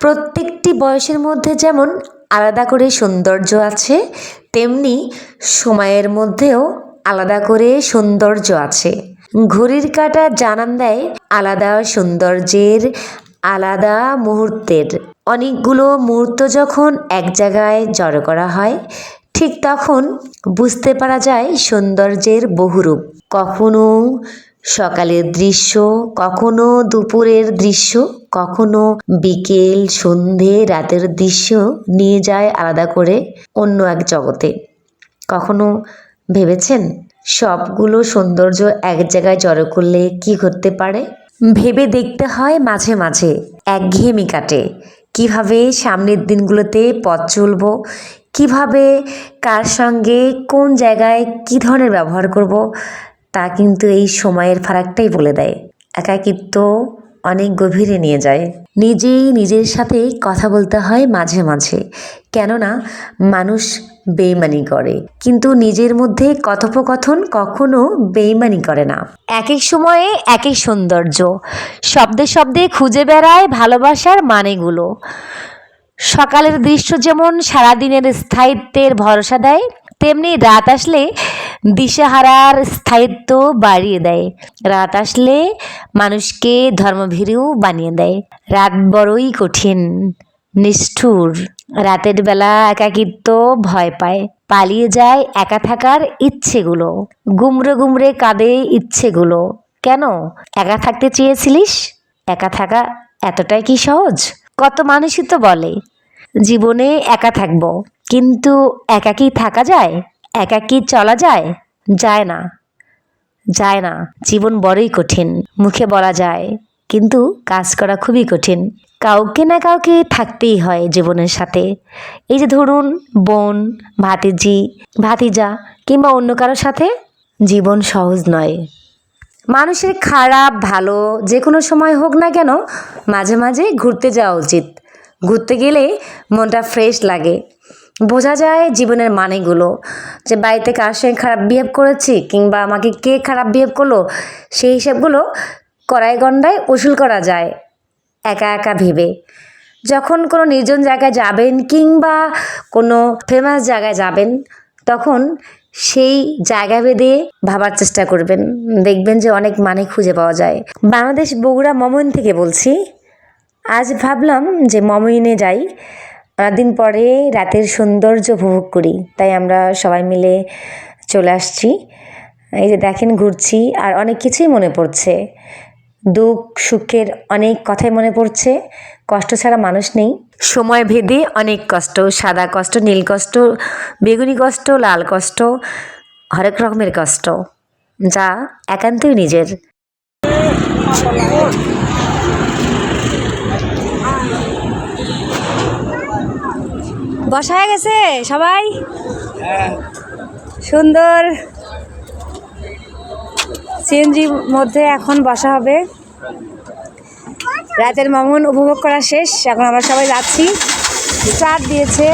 প্রত্যেকটি বয়সের মধ্যে যেমন আলাদা করে সৌন্দর্য আছে, তেমনি সময়ের মধ্যেও আলাদা করে সৌন্দর্য আছে। ঘড়ির কাটা জানান দেয় আলাদা সৌন্দর্যের, আলাদা মুহূর্তের। অনেকগুলো মুহূর্ত যখন এক জায়গায় জড়ো করা হয় ঠিক তখন বুঝতে পারা যায় সৌন্দর্যের বহুরূপ। কখনো সকালের দৃশ্য, কখনো দুপুরের দৃশ্য, কখনো বিকেল, সন্ধে, রাতের দৃশ্য নিয়ে যায় আলাদা করে অন্য এক জগতে। কখনো ভেবেছেন সবগুলো সৌন্দর্য এক জায়গায় জড়ো করলে কি ঘটতে পারে? ভেবে দেখতে হয় মাঝে মাঝে, একঘেয়েমি কাটে। কীভাবে সামনের দিনগুলোতে পথ চলব কীভাবে, কার সঙ্গে, কোন জায়গায় কী ধরনের ব্যবহার করব, তা কিন্তু এই সময়ের ফারাকটাই বলে দেয়। একাকিত্ব অনেক গভীরে নিয়ে যায়। নিজেই নিজের সাথে কথা বলতে হয় মাঝে মাঝে। কেননা, মানুষ বেইমানি করে। কিন্তু নিজের মধ্যে কথোপকথন কখনো বেইমানি করে না। এক এক সময়ে এক এক সৌন্দর্য। শব্দে শব্দে খুঁজে বেড়ায় ভালোবাসার মানেগুলো। সকালের দৃশ্য যেমন সারাদিনের স্থায়িত্বের ভরসা দেয়, তেমনি রাত আসলে দিশেহারার স্থায়িত্ব বাড়িয়ে দেয়। রাত আসলে মানুষকে ধর্মভীরু বানিয়ে দেয়। রাত বড়ই কঠিন, নিষ্ঠুর। রাতের বেলা একাকিত্ব ভয় পায়। পালিয়ে যায় একা থাকার ইচ্ছেগুলো। গুমরে গুমরে কাঁদে ইচ্ছেগুলো। কেন? একা থাকতে চেয়েছিলিস? একা থাকা এতটাই কি সহজ? কত মানুষই তো বলে, জীবনে একা থাকব, কিন্তু একা কি থাকা যায়? একা কি চলা যায়? যায় না। যায় না। জীবন বড়ই কঠিন, মুখে বলা যায়, কিন্তু কাজ করা খুবই কঠিন। কাউকে না কাউকে থাকতেই হয় জীবনের সাথে। এই যে ধরুন, বোন, ভাতিজি, ভাতিজা, কিংবা অন্য কারোর সাথে জীবন সহজ নয়। মানুষের খারাপ, ভালো যে কোনো সময় হোক না কেন মাঝে মাঝে ঘুরতে যাওয়া উচিত। ঘুরতে গেলে মনটা ফ্রেশ লাগে। বোঝা যায় জীবনের মানেগুলো। যে বাড়িতে কার সঙ্গে খারাপ বিহেভ করেছি কিংবা আমাকে কে খারাপ বিহেভ করল, সেই হিসাবগুলো কড়াই গন্ডায় উসুল করা যায়, একা একা ভেবে। যখন কোনো নির্জন জায়গায় যাবেন কিংবা কোনো ফেমাস জায়গায় যাবেন, তখন সেই জায়গা ভেদে ভাবার চেষ্টা করবেন। দেখবেন যে অনেক মানে খুঁজে পাওয়া যায়। বাংলাদেশ বগুড়া মমন থেকে বলছি। আজ ভাবলাম যে মমইনে যাই। দিন পরে রাতের সৌন্দর্য উপভোগ করি। তাই আমরা সবাই মিলে চলে আসছি। এই যে দেখেন ঘুরছি আর অনেক কিছুই মনে পড়ছে। দুঃখ সুখের অনেক কথাই মনে পড়ছে। কষ্ট ছাড়া মানুষ নেই। সময় ভেদে অনেক কষ্ট সাদা কষ্ট নীল কষ্ট বেগুনি কষ্ট লাল কষ্ট হরেক রকমের কষ্ট যা একান্তই নিজের। বসা হয়ে গেছে সবাই? সুন্দর। সিএনজির মধ্যে এখন বসা হবে। রাতের মামুন উপভোগ করা শেষ। এখন আমরা সবাই যাচ্ছি। স্টার্ট দিয়েছে।